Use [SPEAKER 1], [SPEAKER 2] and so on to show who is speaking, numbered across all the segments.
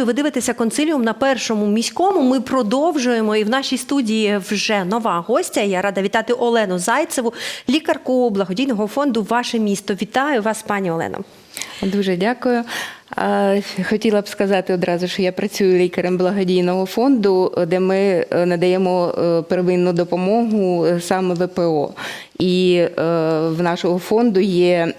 [SPEAKER 1] Нагадую, ви дивитеся консиліум на першому міському. Ми продовжуємо і в нашій студії вже нова гостя. Я рада вітати Олену Зайцеву, лікарку благодійного фонду Ваше місто. Вітаю вас, пані Олено.
[SPEAKER 2] Дуже дякую. Хотіла б сказати одразу, що я працюю лікарем благодійного фонду, де ми е, надаємо е, первинну допомогу е, саме ВПО. І в нашого фонду є.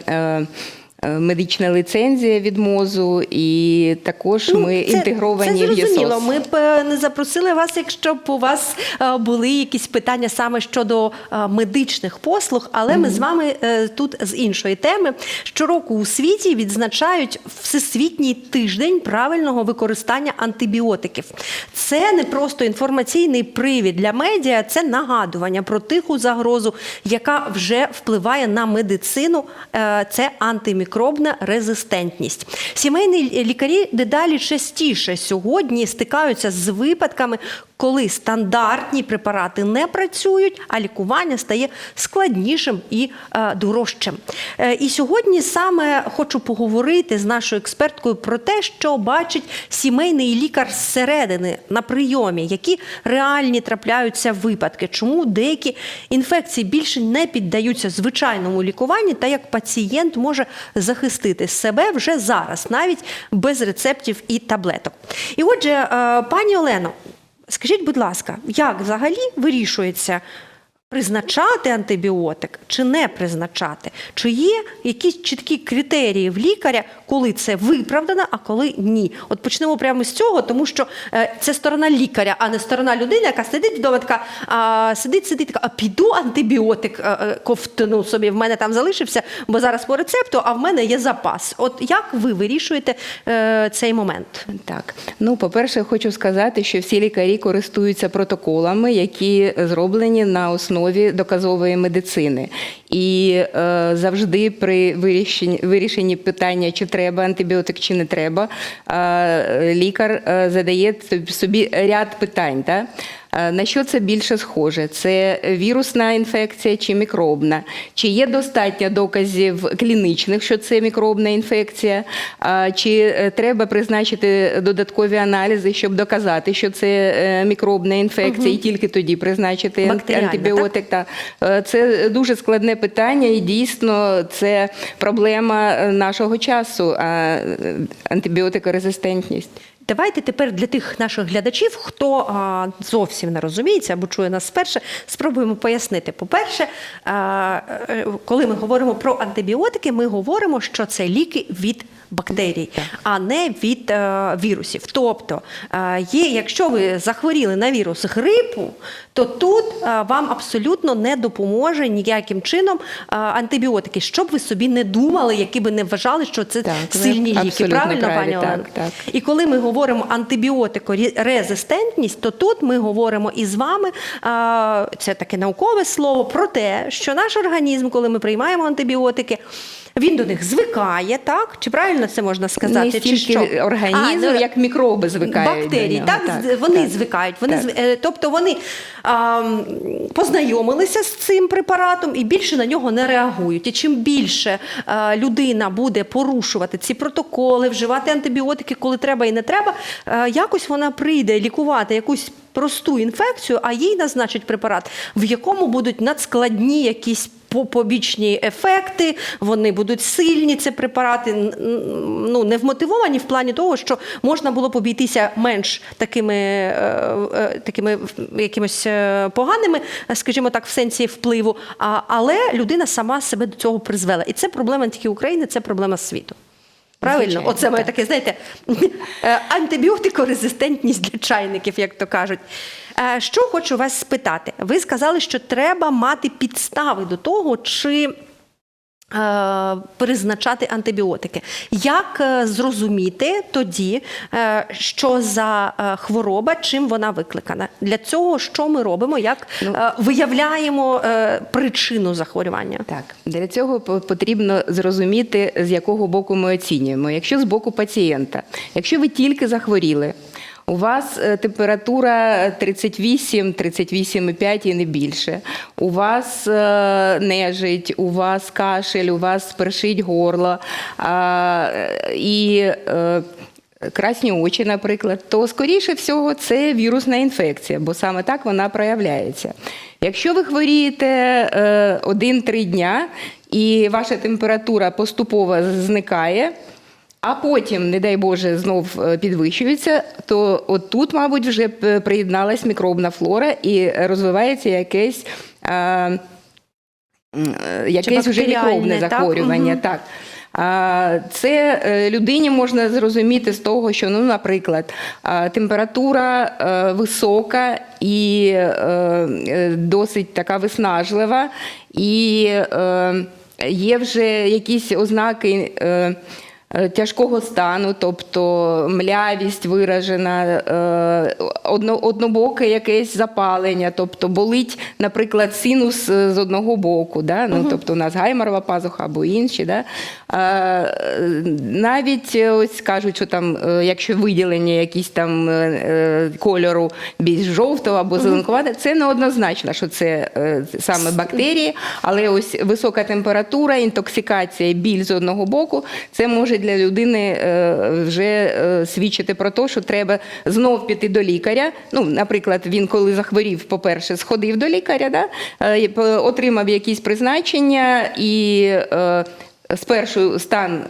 [SPEAKER 2] Е, Медична ліцензія від МОЗу, і також ми інтегровані
[SPEAKER 1] Ну, це
[SPEAKER 2] в
[SPEAKER 1] зрозуміло.
[SPEAKER 2] ЄСОС.
[SPEAKER 1] Ми б е, не запросили вас, якщо б у вас е, були якісь питання саме щодо медичних послуг, але ми з вами тут з іншої теми. Щороку у світі відзначають Всесвітній тиждень правильного використання антибіотиків. Це не просто інформаційний привід для медіа, це нагадування про тиху загрозу, яка вже впливає на медицину. Це антимікробна резистентність. Сімейні лікарі дедалі частіше сьогодні стикаються з випадками, коли стандартні препарати не працюють, а лікування стає складнішим і е, дорожчим. Е, і сьогодні саме хочу поговорити з нашою експерткою про те, що бачить сімейний лікар зсередини на прийомі, які реальні трапляються випадки, чому деякі інфекції більше не піддаються звичайному лікуванню, та як пацієнт може захистити себе вже зараз, навіть без рецептів і таблеток. І отже, е, пані Олено, скажіть, будь ласка, як взагалі вирішується? Призначати антибіотик чи не призначати? Чи є якісь чіткі критерії в лікаря, коли це виправдано, а коли ні? От почнемо прямо з цього, тому що е, це сторона лікаря, а не сторона людини, яка сидить вдома, така а, сидить, сидить, така, а піду антибіотик е, е, ковтну собі. В мене там залишився, бо зараз по рецепту, а в мене є запас. От як ви вирішуєте е, цей момент?
[SPEAKER 2] Так, ну по-перше, хочу сказати, що всі лікарі користуються протоколами, які зроблені на основі доказової медицини. І е, завжди при вирішенні, вирішенні питання, чи треба антибіотик, чи не треба, е, лікар е, задає собі ряд питань. Та? Е, На що це більше схоже? Це вірусна інфекція чи мікробна? Чи є достатньо доказів клінічних, що це мікробна інфекція? Чи е, треба призначити додаткові аналізи, щоб доказати, що це е, мікробна інфекція, і тільки тоді призначити антибіотик? Так? Це дуже складне питання, і дійсно це проблема е, нашого часу, е, антибіотикорезистентність.
[SPEAKER 1] Давайте тепер для тих наших глядачів, хто а, зовсім не розуміється або чує нас вперше, спробуємо пояснити. По-перше, е, коли ми говоримо про антибіотики, ми говоримо, що це ліки від бактерій, а не від е, вірусів. Тобто, е, є, якщо ви захворіли на вірус грипу, то тут е, вам абсолютно не допоможе ніяким чином е, антибіотики, щоб ви собі не думали, які би не вважали, що це
[SPEAKER 2] Так,
[SPEAKER 1] сильні ліки. Правильно,
[SPEAKER 2] праві,
[SPEAKER 1] пані
[SPEAKER 2] так, так.
[SPEAKER 1] І коли ми говоримо антибіотикорезистентність, то тут ми говоримо із вами, це таке наукове слово, про те, що наш організм, коли ми приймаємо антибіотики, він до них звикає, так? Чи правильно це можна сказати?
[SPEAKER 2] Не
[SPEAKER 1] чи що?
[SPEAKER 2] організм,
[SPEAKER 1] А, ну,
[SPEAKER 2] як мікроби звикають.
[SPEAKER 1] Бактерії,
[SPEAKER 2] до
[SPEAKER 1] так,
[SPEAKER 2] нього.
[SPEAKER 1] з- вони
[SPEAKER 2] так.
[SPEAKER 1] звикають. Вони
[SPEAKER 2] Так.
[SPEAKER 1] зв- е, тобто вони а, познайомилися з цим препаратом і більше на нього не реагують. І чим більше а, людина буде порушувати ці протоколи, вживати антибіотики, коли треба і не треба, а, якось вона прийде лікувати якусь. Просту інфекцію, а їй назначать препарат, в якому будуть надскладні якісь по- побічні ефекти, вони будуть сильні, ці препарати, ну, не вмотивовані в плані того, що можна було б обійтися менш такими, е, е, такими якимось е, поганими, скажімо так, в сенсі впливу, але людина сама себе до цього призвела. І це проблема тільки України, це проблема світу. Правильно,
[SPEAKER 2] Звичайно,
[SPEAKER 1] оце моє таке, знаєте, е, антибіотикорезистентність для чайників, як то кажуть. Е, Що хочу вас спитати? Ви сказали, що треба мати підстави до того, чи призначати антибіотики. Як е, зрозуміти тоді, е, що за е, хвороба, чим вона викликана? Для цього що ми робимо? Як
[SPEAKER 2] Ну,
[SPEAKER 1] е, виявляємо е, причину захворювання?
[SPEAKER 2] Так, для цього потрібно зрозуміти, з якого боку ми оцінюємо. Якщо з боку пацієнта, якщо ви тільки захворіли, у вас е, температура 38, 38,5 і не більше. У вас е, нежить, у вас кашель, у вас першить горло. е, І е, красні очі, наприклад, то скоріше всього це вірусна інфекція, бо саме так вона проявляється. Якщо ви хворієте е, один-три дня і ваша температура поступово зникає, а потім, не дай Боже, знов е, підвищується, то от тут, мабуть, вже п- приєдналась мікробна флора і розвивається якесь. е, м, е, Якесь вже мікробне
[SPEAKER 1] так?
[SPEAKER 2] захворювання, так. А, Це е, людині можна зрозуміти з того, що, ну, наприклад, а, температура е, висока і е, е, досить така виснажлива, і е, є вже якісь ознаки. Е, Тяжкого стану, тобто млявість виражена, е, однобоке якесь запалення, тобто болить, наприклад, синус е, з одного боку, да? ну, тобто у нас гайморова пазуха або інші. Да? Навіть ось кажуть, що там, якщо виділення якісь там кольору більш жовтого або зеленкувате, це не однозначно, що це саме бактерії, але ось висока температура, інтоксикація, біль з одного боку, це може для людини е, вже е, свідчити про те, що треба знов піти до лікаря. Ну, наприклад, він коли захворів, по-перше, сходив до лікаря, да? е, отримав якісь призначення і спершу стан.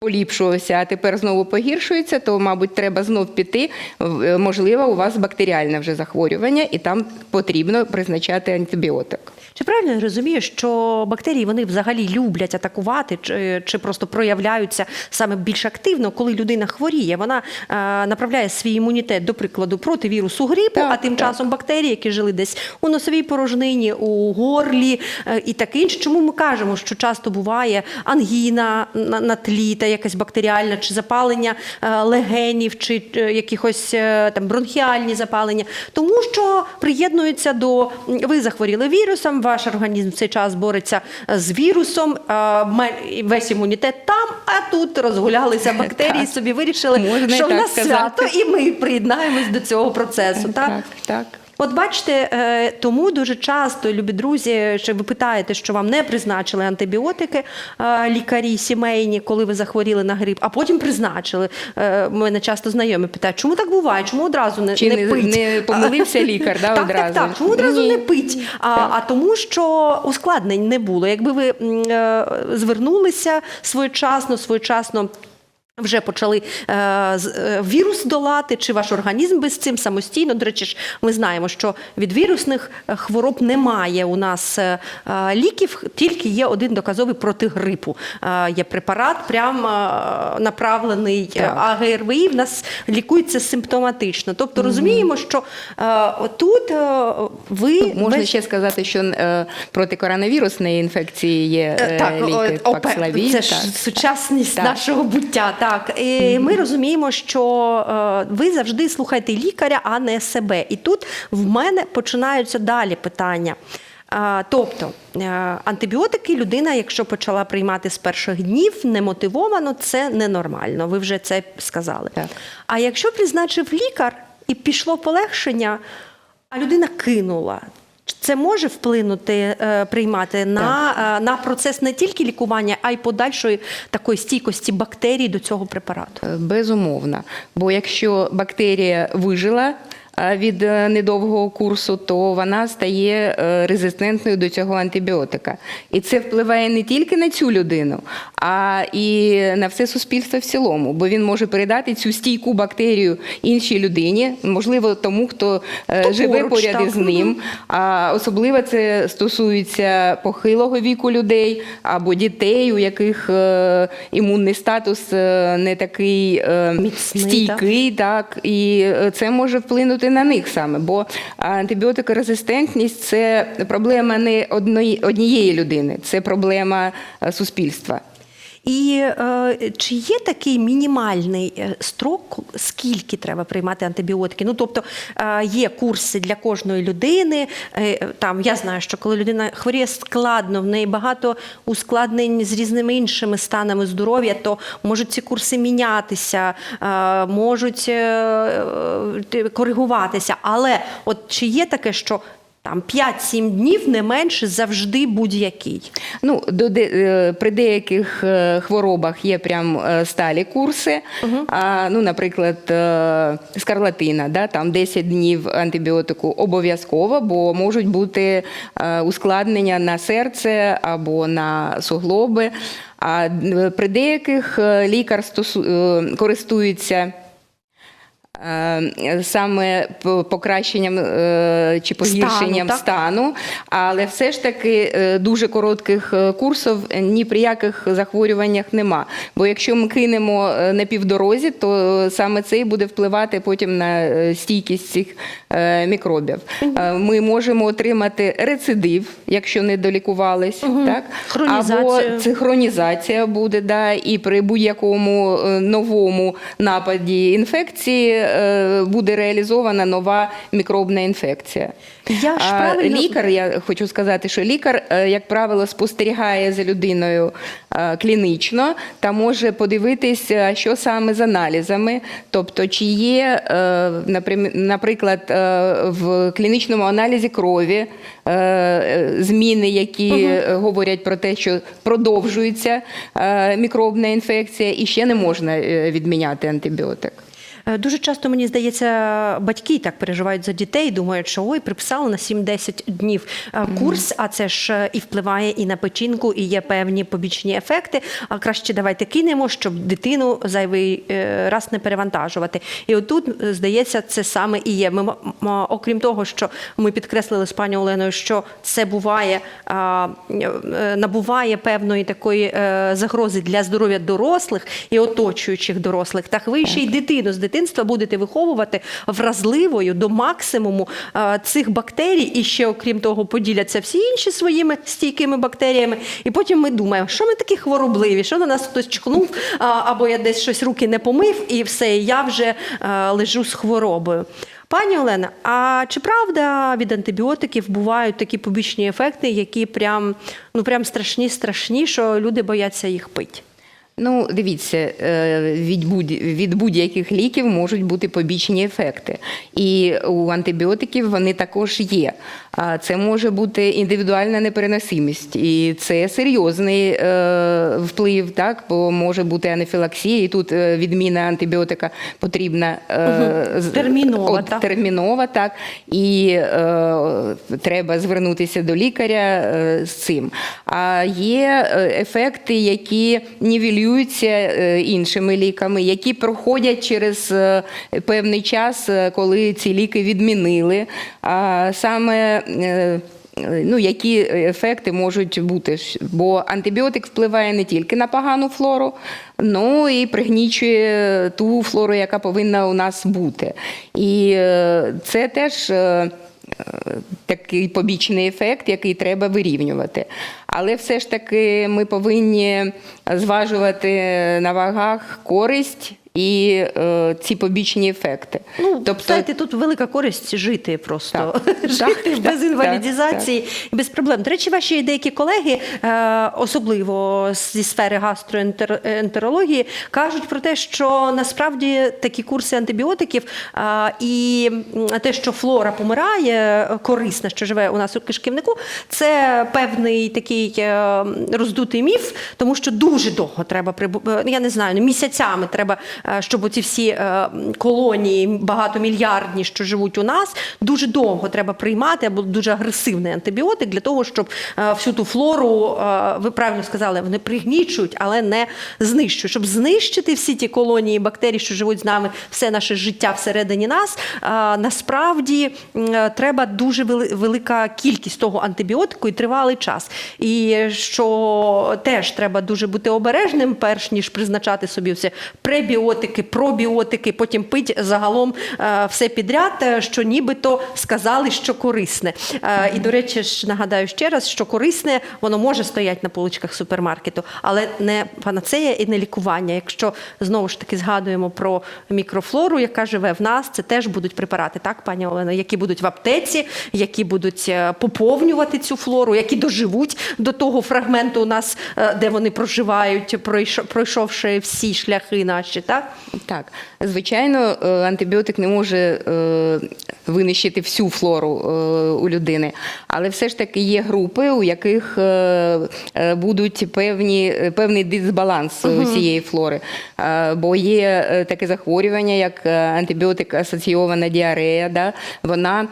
[SPEAKER 2] Поліпшувався, а тепер знову погіршується, то, мабуть, треба знов піти. Е, Можливо, у вас бактеріальне вже захворювання, і там потрібно призначати антибіотик.
[SPEAKER 1] Чи правильно я розумію, що бактерії вони взагалі люблять атакувати, чи, чи просто проявляються саме більш активно, коли людина хворіє? Вона е, направляє свій імунітет, до прикладу, проти вірусу грипу,
[SPEAKER 2] Так,
[SPEAKER 1] а тим
[SPEAKER 2] так.
[SPEAKER 1] часом бактерії, які жили десь у носовій порожнині, у горлі е, і таке інше. Чому ми кажемо, що часто буває ангіна на, на тлі та якась бактеріальна, чи запалення е, легенів, чи е, якихось е, там бронхіальні запалення? Тому що приєднуються до ви захворіли вірусом, ваш організм в цей час бореться з вірусом, весь імунітет там, а тут розгулялися бактерії,
[SPEAKER 2] Так.
[SPEAKER 1] собі вирішили,
[SPEAKER 2] Можна
[SPEAKER 1] що в нас
[SPEAKER 2] сказати.
[SPEAKER 1] свято, і ми приєднаємось до цього процесу. Так?
[SPEAKER 2] так. так.
[SPEAKER 1] От бачите, е, тому дуже часто, любі друзі, що ви питаєте, що вам не призначили антибіотики е, лікарі сімейні, коли ви захворіли на грип, а потім призначили. Е, Мене часто знайомі питають, чому так буває? Чому одразу не,
[SPEAKER 2] Чи
[SPEAKER 1] не, пить?
[SPEAKER 2] не помилився лікар, да,
[SPEAKER 1] так,
[SPEAKER 2] одразу?
[SPEAKER 1] Так, так, чому одразу
[SPEAKER 2] Ні.
[SPEAKER 1] не пить? А, а тому, що ускладнень не було. Якби ви звернулися своєчасно, своєчасно. Вже почали е, е, вірус долати, чи ваш організм без цим самостійно. До речі, ж ми знаємо, що від вірусних е, хвороб немає у нас е, е, ліків, тільки є один доказовий проти грипу. Е, є препарат, прям е, направлений,
[SPEAKER 2] Так.
[SPEAKER 1] а ГРВІ в нас лікується симптоматично. Тобто розуміємо, що е, тут е, ви
[SPEAKER 2] Можна
[SPEAKER 1] весь-
[SPEAKER 2] ще сказати, що е, проти коронавірусної інфекції є
[SPEAKER 1] Е,
[SPEAKER 2] е,
[SPEAKER 1] Так,
[SPEAKER 2] ліки
[SPEAKER 1] о, це ж
[SPEAKER 2] так.
[SPEAKER 1] сучасність
[SPEAKER 2] Так.
[SPEAKER 1] нашого буття. Так, і ми розуміємо, що е, ви завжди слухайте лікаря, а не себе. І тут в мене починаються далі питання. А, Тобто е, антибіотики людина, якщо почала приймати з перших днів, немотивовано, це ненормально. Ви вже це сказали.
[SPEAKER 2] Так.
[SPEAKER 1] А якщо призначив лікар і пішло полегшення, а людина кинула. Це може вплинути, е, приймати на, е, на процес не тільки лікування, а й подальшої такої стійкості бактерій до цього препарату.
[SPEAKER 2] Е, Безумовно. Бо якщо бактерія вижила від е, недовгого курсу, то вона стає е, резистентною до цього антибіотика. І це впливає не тільки на цю людину, а і на все суспільство в цілому, бо він може передати цю стійку бактерію іншій людині, можливо, тому, хто, е,
[SPEAKER 1] Хто
[SPEAKER 2] живе
[SPEAKER 1] поруч,
[SPEAKER 2] поряд
[SPEAKER 1] так.
[SPEAKER 2] із ним. А особливо це стосується похилого віку людей або дітей, у яких імунний статус не такий
[SPEAKER 1] Міцний,
[SPEAKER 2] стійкий, так і е, це може вплинути на них саме. Бо антибіотикорезистентність це проблема не одної, однієї людини, це проблема е, суспільства.
[SPEAKER 1] І е, чи є такий мінімальний е, строк, скільки треба приймати антибіотики? Ну тобто е, є курси для кожної людини. Е, там я знаю, що коли людина хворіє складно, в неї багато ускладнень з різними іншими станами здоров'я, то можуть ці курси мінятися, е, можуть е, е, коригуватися. Але от чи є таке, що там 5-7 днів, не менше, завжди будь-який.
[SPEAKER 2] Ну, до де, е, при деяких е, хворобах є прям е, сталі курси. А, ну, наприклад, скарлатина, да, там 10 днів антибіотику обов'язково, бо можуть бути ускладнення на серце або на суглоби. А при деяких лікар стосу, користується. Е, Саме покращенням е, чи погіршенням
[SPEAKER 1] так?
[SPEAKER 2] стану, але все ж таки е, дуже коротких курсів ні при яких захворюваннях нема. Бо якщо ми кинемо на півдорозі, то саме це і буде впливати потім на стійкість цих мікробів. Е, Ми можемо отримати рецидив, якщо не долікувались, так?
[SPEAKER 1] Хронізацію.
[SPEAKER 2] або це хронізація буде, да, і при будь-якому новому нападі інфекції буде реалізована нова мікробна інфекція.
[SPEAKER 1] Я ж правильно-
[SPEAKER 2] лікар, я хочу сказати, що лікар, е, як правило, спостерігає за людиною е, клінічно та може подивитися, що саме з аналізами, тобто чи є, е, наприклад, е, в клінічному аналізі крові е, е, зміни, які е, говорять про те, що продовжується е, мікробна інфекція, і ще не можна е, відміняти антибіотик.
[SPEAKER 1] Е, Дуже часто мені здається, батьки так переживають за дітей, думають, що ой, приписали на 7-10 днів е, курс, а це ж е, і впливає і на печінку, і є певні побічні ефекти. А краще давайте кинемо, щоб дитину зайвий раз не перевантажувати. І отут, здається, це саме і є. Ми, окрім того, що ми підкреслили з пані Оленою, що це буває, набуває певної такої загрози для здоров'я дорослих і оточуючих дорослих. Так ви ще й дитину з дитинства будете виховувати вразливою до максимуму е, цих бактерій, і ще окрім того, поділяться всі інші своїми стійкими бактеріями. І потім ми думаємо, що ми такі хворобливі, що на нас хтось чхнув, або я десь щось руки не помив, і все, я вже е, лежу з хворобою. Пані Олена, а чи правда від антибіотиків бувають такі побічні ефекти, які прям ну прям страшні, страшні, що люди бояться їх пити?
[SPEAKER 2] Ну, дивіться, е, від будь від будь-яких ліків можуть бути побічні ефекти, і у антибіотиків вони також є. А це може бути індивідуальна непереносимість, і це серйозний е, вплив, так бо може бути анафілаксія, і тут е, відміна антибіотика потрібна з-
[SPEAKER 1] Термінова,
[SPEAKER 2] от,
[SPEAKER 1] так.
[SPEAKER 2] термінова, так і е, треба звернутися до лікаря з цим. А є ефекти, які нівелюються е, іншими ліками, які проходять через е, певний час, е, коли ці ліки відмінили. А саме Ну, які ефекти можуть бути? Бо антибіотик впливає не тільки на погану флору, ну і пригнічує ту флору, яка повинна у нас бути. І це теж. Такий побічний ефект, який треба вирівнювати. Але все ж таки ми повинні зважувати на вагах користь і е, ці побічні ефекти.
[SPEAKER 1] Ну, тобто, знаєте, тут велика користь жити просто.
[SPEAKER 2] Так.
[SPEAKER 1] жити
[SPEAKER 2] Так,
[SPEAKER 1] без
[SPEAKER 2] так,
[SPEAKER 1] інвалідізації і без проблем. До речі, ваші деякі колеги, е, особливо зі сфери гастроентерології, кажуть про те, що насправді такі курси антибіотиків е, і те, що флора помирає, корисна, що живе у нас у кишківнику, це певний такий е, роздутий міф, тому що дуже довго треба прибу- е, я не знаю, ну, місяцями треба, е, щоб оці всі е, колонії багатомільярдні, що живуть у нас, дуже довго треба приймати або дуже агресивний антибіотик для того, щоб е, всю ту флору, е, ви правильно сказали, вони пригнічують, але не знищують. Щоб знищити всі ті колонії бактерій, що живуть з нами, все наше життя всередині нас, е, насправді е, треба дуже велика кількість того антибіотику і тривалий час. І що теж треба дуже бути обережним, перш ніж призначати собі все пребіотики, пробіотики, потім пить загалом е, все підряд, е, що нібито сказали, що корисне. Е, І, до речі, ж нагадаю ще раз, що корисне воно може стояти на поличках супермаркету, але не панацея і не лікування. Якщо знову ж таки згадуємо про мікрофлору, яка живе в нас, це теж будуть препарати, так, пані Олено, які будуть в аптеці, які будуть поповнювати цю флору, які доживуть до того фрагменту у нас, де вони проживають, пройшов- пройшовши всі шляхи наші. Так? Так?
[SPEAKER 2] Так, звичайно, е, антибіотик не може е, винищити всю флору е, у людини, але все ж таки є групи, у яких будуть певні, певний дисбаланс цієї флори. Бо є таке захворювання, як антибіотик асоційована діарея. Да? Вона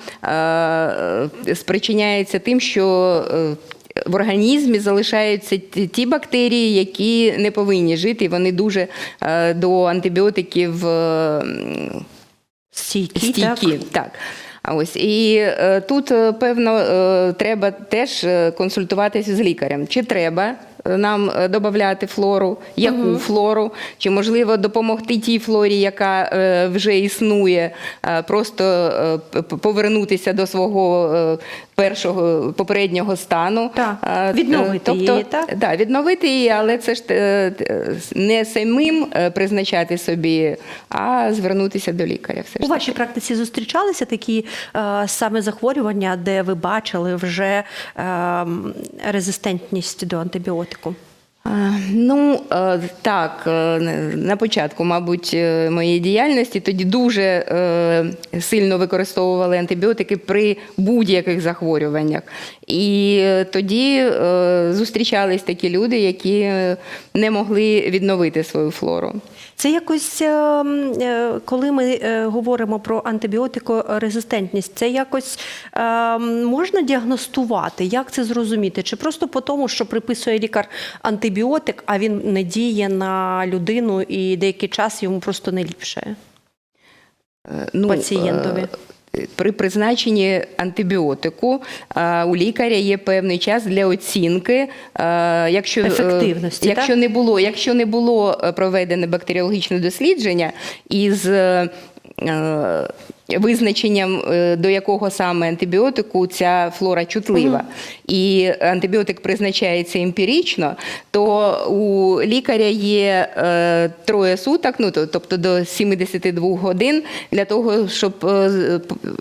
[SPEAKER 2] спричиняється тим, що в організмі залишаються ті бактерії, які не повинні жити, і вони дуже е, до антибіотиків
[SPEAKER 1] стійкі.
[SPEAKER 2] Стійкі, так? Так. Ось і е, тут е, певно е, треба теж е, консультуватися з лікарем. Чи треба е, нам е, додати флору, яку флору, чи можливо допомогти тій флорі, яка е, вже існує, е, просто повернутися до свого першого попереднього стану.
[SPEAKER 1] Так, відновити
[SPEAKER 2] тобто,
[SPEAKER 1] її, так?
[SPEAKER 2] Да, відновити її, але це ж не самим призначати собі, а звернутися до лікаря. Все
[SPEAKER 1] У
[SPEAKER 2] ж
[SPEAKER 1] вашій практиці зустрічалися такі саме захворювання, де ви бачили вже е, резистентність до антибіотику?
[SPEAKER 2] А, Ну е, так, е, на початку, мабуть, е, моєї діяльності тоді дуже сильно використовували антибіотики при будь-яких захворюваннях. І тоді зустрічались такі люди, які не могли відновити свою флору.
[SPEAKER 1] Це якось, коли ми говоримо про антибіотикорезистентність, це якось можна діагностувати? Як це зрозуміти? Чи просто по тому, що приписує лікар антибіотик, а він не діє на людину і деякий час йому просто не ліпшає?
[SPEAKER 2] Е, Ну,
[SPEAKER 1] Пацієнтові.
[SPEAKER 2] е, При призначенні антибіотику е, у лікаря є певний час для оцінки, якщо,
[SPEAKER 1] Ефективності,
[SPEAKER 2] якщо
[SPEAKER 1] так?
[SPEAKER 2] не було, якщо не було проведене бактеріологічне дослідження із визначенням, е, до якого саме антибіотику ця флора чутлива, і антибіотик призначається емпірично, то у лікаря є е, троє суток, ну тобто до 72 годин, для того, щоб е,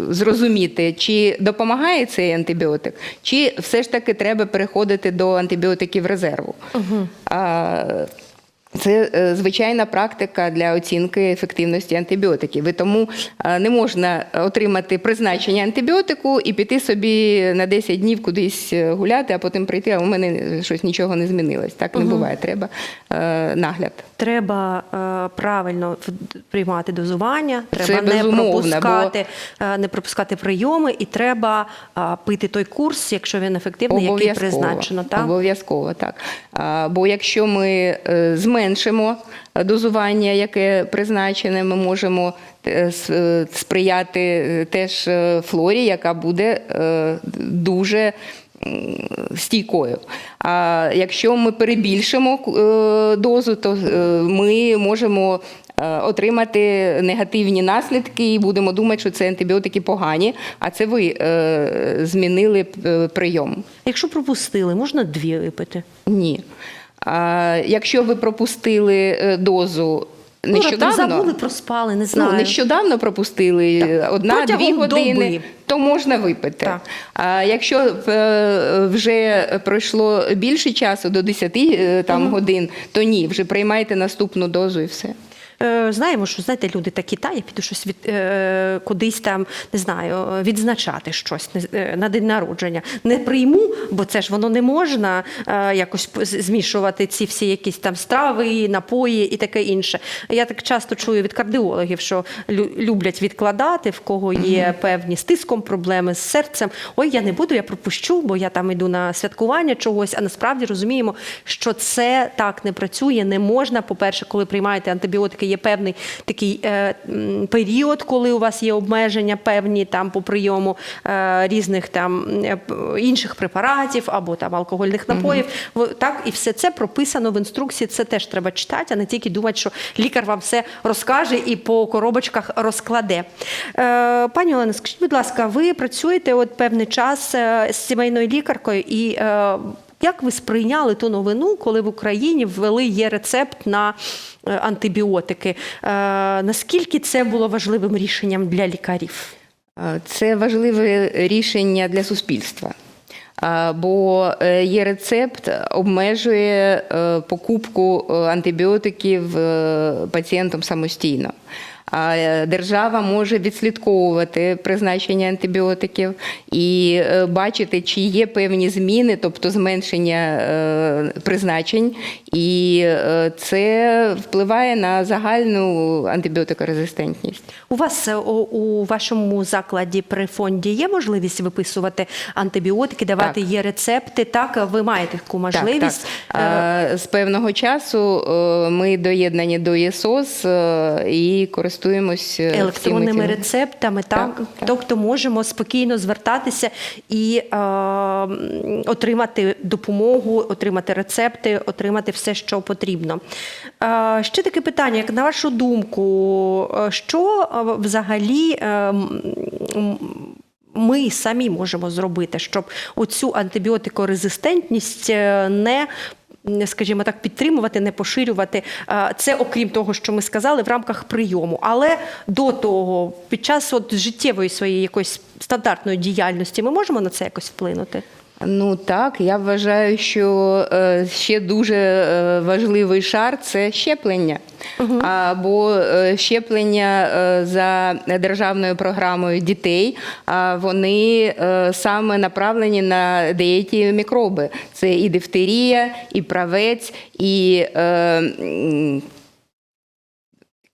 [SPEAKER 2] зрозуміти, чи допомагає цей антибіотик, чи все ж таки треба переходити до антибіотиків резерву. А, це е, звичайна практика для оцінки ефективності антибіотиків. І тому е, не можна отримати призначення антибіотику і піти собі на 10 днів кудись е, гуляти, а потім прийти, а у мене щось нічого не змінилось. Так не буває. Треба нагляд.
[SPEAKER 1] Треба е, правильно приймати дозування, треба
[SPEAKER 2] Це
[SPEAKER 1] не пропускати, е, не пропускати прийоми, і треба е, пити той курс, якщо він ефективний, який призначено. Так?
[SPEAKER 2] Обов'язково, так. А, Бо якщо ми зменшимо дозування, яке призначене, ми можемо сприяти теж флорі, яка буде дуже стійкою. А якщо ми перебільшимо е, дозу, то е, ми можемо е, отримати негативні наслідки і будемо думати, що це антибіотики погані, а це ви змінили прийом.
[SPEAKER 1] Якщо пропустили, можна дві випити.
[SPEAKER 2] Ні. Якщо ви пропустили е, дозу
[SPEAKER 1] Ну,
[SPEAKER 2] нещодавно,
[SPEAKER 1] забули, проспали, не знаю.
[SPEAKER 2] ну, нещодавно пропустили
[SPEAKER 1] Так.
[SPEAKER 2] одна-дві години,
[SPEAKER 1] доби.
[SPEAKER 2] то можна випити.
[SPEAKER 1] Так.
[SPEAKER 2] А якщо е, вже пройшло більше часу, до 10 там там, годин, то ні, вже приймайте наступну дозу і все.
[SPEAKER 1] Е, Знаємо, що знаєте, люди такі, та я піду щось від е, кудись там не знаю, відзначати щось е, на день народження. Не прийму, бо це ж воно не можна якось змішувати ці всі якісь там страви, напої і таке інше. Я так часто чую від кардіологів, що люблять відкладати, в кого є певні з тиском проблеми з серцем. Ой, я не буду, я пропущу, бо я там йду на святкування чогось. А насправді розуміємо, що це так не працює. Не можна. По-перше, коли приймаєте антибіотики, є певний такий е, період, коли у вас є обмеження певні там по прийому е, різних там е, інших препаратів або там алкогольних напоїв. В- Так, і все це прописано в інструкції. Це теж треба читати, а не тільки думати, що лікар вам все розкаже і по коробочках розкладе. Е, пані Олена, скажіть, будь ласка, ви працюєте от певний час з сімейною лікаркою і. Як ви сприйняли ту новину, коли в Україні ввели є рецепт на е, антибіотики? Е, Наскільки це було важливим рішенням для лікарів?
[SPEAKER 2] Е, Це важливе рішення для суспільства. Бо є рецепт обмежує покупку антибіотиків пацієнтом самостійно. Е, держава може відслідковувати призначення антибіотиків і е, бачити, чи є певні зміни, тобто зменшення е, призначень, і це впливає на загальну антибіотикорезистентність.
[SPEAKER 1] У вас у, вашому закладі при фонді є можливість виписувати антибіотики, давати
[SPEAKER 2] Так.
[SPEAKER 1] є рецепти. Так, ви маєте таку можливість.
[SPEAKER 2] Так, так. З певного часу ми доєднані до ЄСОС і користуємось е,
[SPEAKER 1] електронними
[SPEAKER 2] всіми
[SPEAKER 1] рецептами, так?
[SPEAKER 2] Так, так.
[SPEAKER 1] тобто можемо спокійно звертатися і е, отримати допомогу, отримати рецепти, отримати все, що потрібно. Е, ще таке питання: як на вашу думку, е, що е, взагалі? е, ми самі можемо зробити, щоб оцю антибіотикорезистентність не, скажімо так, підтримувати, не поширювати це, окрім того, що ми сказали, в рамках прийому. Але до того, під час от життєвої своєї якоїсь стандартної діяльності, ми можемо на це якось вплинути.
[SPEAKER 2] Ну так, я вважаю, що е, ще дуже е, важливий шар це щеплення. Або е, щеплення за державною програмою дітей, а вони саме направлені на деякі мікроби. Це і дифтерія, і правець, і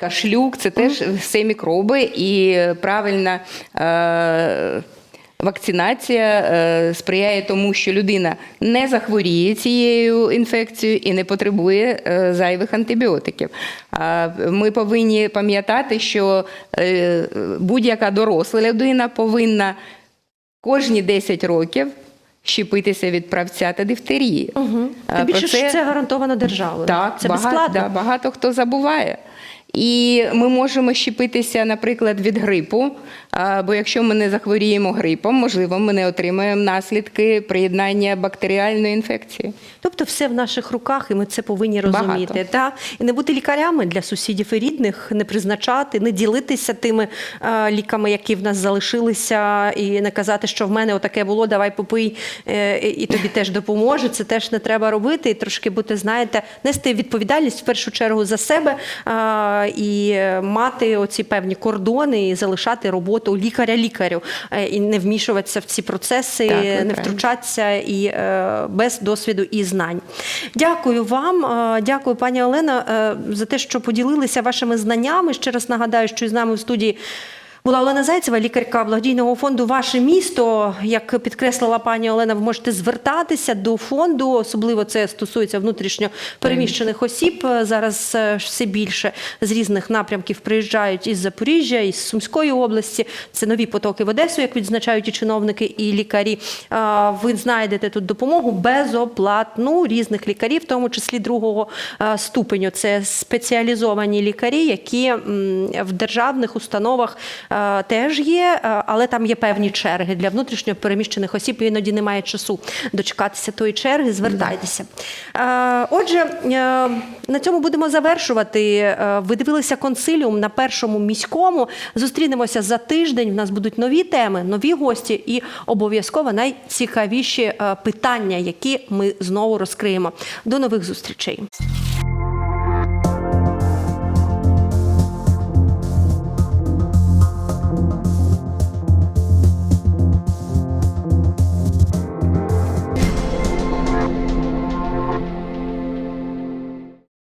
[SPEAKER 2] кашлюк це теж все мікроби, і правильна. Е, Вакцинація е, сприяє тому, що людина не захворіє цією інфекцією і не потребує е, зайвих антибіотиків. А ми повинні пам'ятати, що е, будь-яка доросла людина повинна кожні 10 років щепитися від правця та дифтерії.
[SPEAKER 1] Угу. Тим більше ж це гарантовано державою.
[SPEAKER 2] так,
[SPEAKER 1] це
[SPEAKER 2] багато,
[SPEAKER 1] безплатно.
[SPEAKER 2] да, багато хто забуває. І ми можемо щепитися, наприклад, від грипу. Бо якщо ми не захворіємо грипом, можливо, ми не отримаємо наслідки приєднання бактеріальної інфекції.
[SPEAKER 1] Тобто все в наших руках, і ми це повинні розуміти.
[SPEAKER 2] Багато.
[SPEAKER 1] Та? І не бути лікарями для сусідів і рідних, не призначати, не ділитися тими е, ліками, які в нас залишилися, і не казати, що в мене отаке було, давай попий, е, і тобі теж допоможе. Це теж не треба робити. І трошки бути, знаєте, нести відповідальність в першу чергу за себе е, і мати оці певні кордони і залишати роботу лікаря лікарю, е, і не вмішуватися в ці процеси,
[SPEAKER 2] Так,
[SPEAKER 1] не
[SPEAKER 2] правильно.
[SPEAKER 1] втручатися і е, без досвіду і знань. Дякую вам, е, дякую, пані Олена, за те, що поділилися вашими знаннями. Ще раз нагадаю, що з нами в студії. Була Олена Зайцева, лікарка благодійного фонду Ваше місто. Як підкреслила пані Олена, ви можете звертатися до фонду. Особливо це стосується внутрішньо переміщених осіб. Зараз е, все більше з різних напрямків приїжджають із Запоріжжя, із Сумської області. Це нові потоки в Одесу, як відзначають і чиновники, і лікарі. Ви знайдете тут допомогу безоплатну різних лікарів, в тому числі другого е, ступеню. Це спеціалізовані лікарі, які в державних установах теж є, е, але там є певні черги для внутрішньо переміщених осіб. і Іноді немає часу дочекатися тої черги. Звертайтеся. Е, Отже, е, на цьому будемо завершувати. Е, Ви дивилися консиліум на першому міському. Зустрінемося за тиждень. У нас будуть нові теми, нові гості і обов'язково найцікавіші е, питання, які ми знову розкриємо. До нових зустрічей.